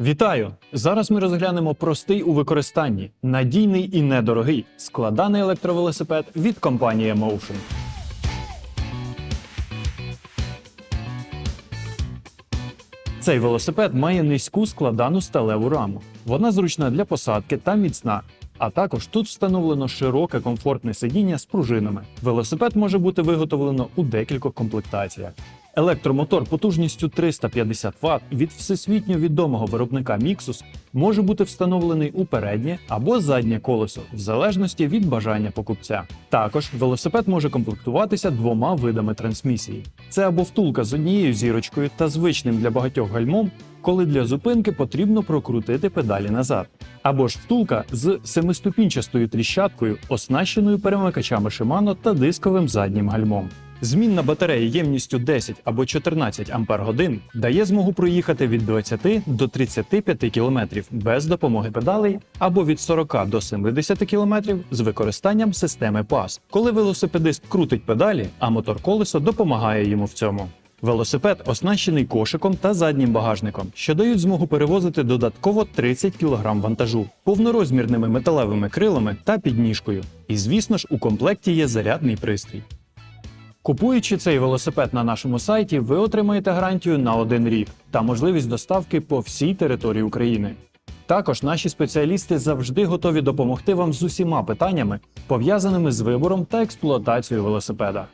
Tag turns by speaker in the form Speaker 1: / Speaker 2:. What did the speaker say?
Speaker 1: Вітаю! Зараз ми розглянемо простий у використанні, надійний і недорогий складаний електровелосипед від компанії Motion. Цей велосипед має низьку складану сталеву раму. Вона зручна для посадки та міцна. А також тут встановлено широке комфортне сидіння з пружинами. Велосипед може бути виготовлено у декількох комплектаціях. Електромотор потужністю 350 Вт від всесвітньо відомого виробника Mixus може бути встановлений у переднє або заднє колесо, в залежності від бажання покупця. Також велосипед може комплектуватися двома видами трансмісії: це або втулка з однією зірочкою та звичним для багатьох гальмом, коли для зупинки потрібно прокрутити педалі назад, або ж втулка з семиступінчастою тріщаткою, оснащеною перемикачами Shimano та дисковим заднім гальмом. Змінна батарея ємністю 10 або 14 Ах дає змогу проїхати від 20 до 35 км без допомоги педалей або від 40 до 70 км з використанням системи PAS, коли велосипедист крутить педалі, а мотор колесо допомагає йому в цьому. Велосипед оснащений кошиком та заднім багажником, що дають змогу перевозити додатково 30 кг вантажу, повнорозмірними металевими крилами та підніжкою. І звісно ж, у комплекті є зарядний пристрій. Купуючи цей велосипед на нашому сайті, ви отримаєте гарантію на один рік та можливість доставки по всій території України. Також наші спеціалісти завжди готові допомогти вам з усіма питаннями, пов'язаними з вибором та експлуатацією велосипеда.